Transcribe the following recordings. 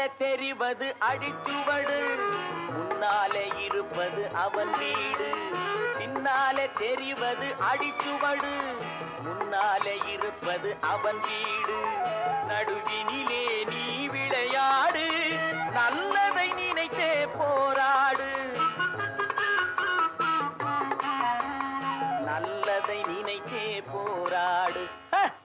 பின்னாலே தெரிவது அடிச்சுவடு. முன்னாலே இருப்பது அவன் வீடு. பின்னாலே தெரிவது அடிச்சுவடு. முன்னாலே இருப்பது அவன் வீடு. நடுவினிலே நீ விளையாடு. நல்லதை நினைத்தே போராடு. நல்லதை நினைத்தே போராடு. ஹ!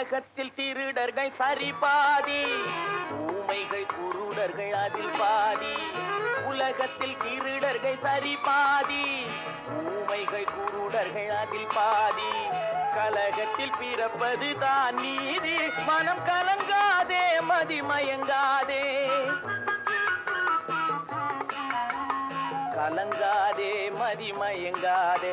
உலகத்தில் திருடர்கள் சரி பாதி ஊமைகள் குருடர்கள் அதில் பாதி. உலகத்தில் திருடர்கள் சரி பாதி ஊமைகள் குருடர்கள் அதில் பாதி. கலகத்தில் பிறப்பது தான் நீதி. மனம் கலங்காதே மதிமயங்காதே. கலங்காதே மதிமயங்காதே.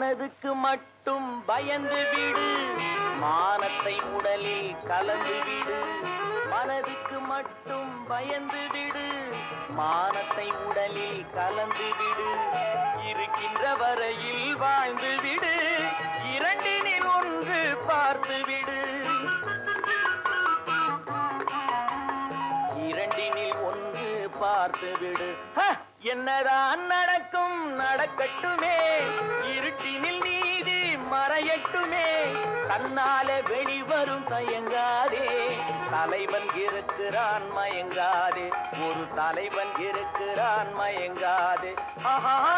மனதுக்கு மட்டும் பயந்து விடு மானத்தை உடலில் கலந்து விடு மனதுக்கு மட்டும் பயந்து விடு மானத்தை உடலில் கலந்து விடு இருக்கின்ற வரையில் வாழ்ந்து விடு இரண்டினில் ஒன்று பார்த்து விடு இரண்டினில் ஒன்று பார்த்து விடு என்னதான் நடக்கும் நடக்கட்டுமே. மறையட்டுமே தன்னாலே வெளிவரும் தயங்காதே. தலைவன் இருக்கிறான் மயங்காதே. ஒரு தலைவன் இருக்கிறான் மயங்காதே. ஆஹா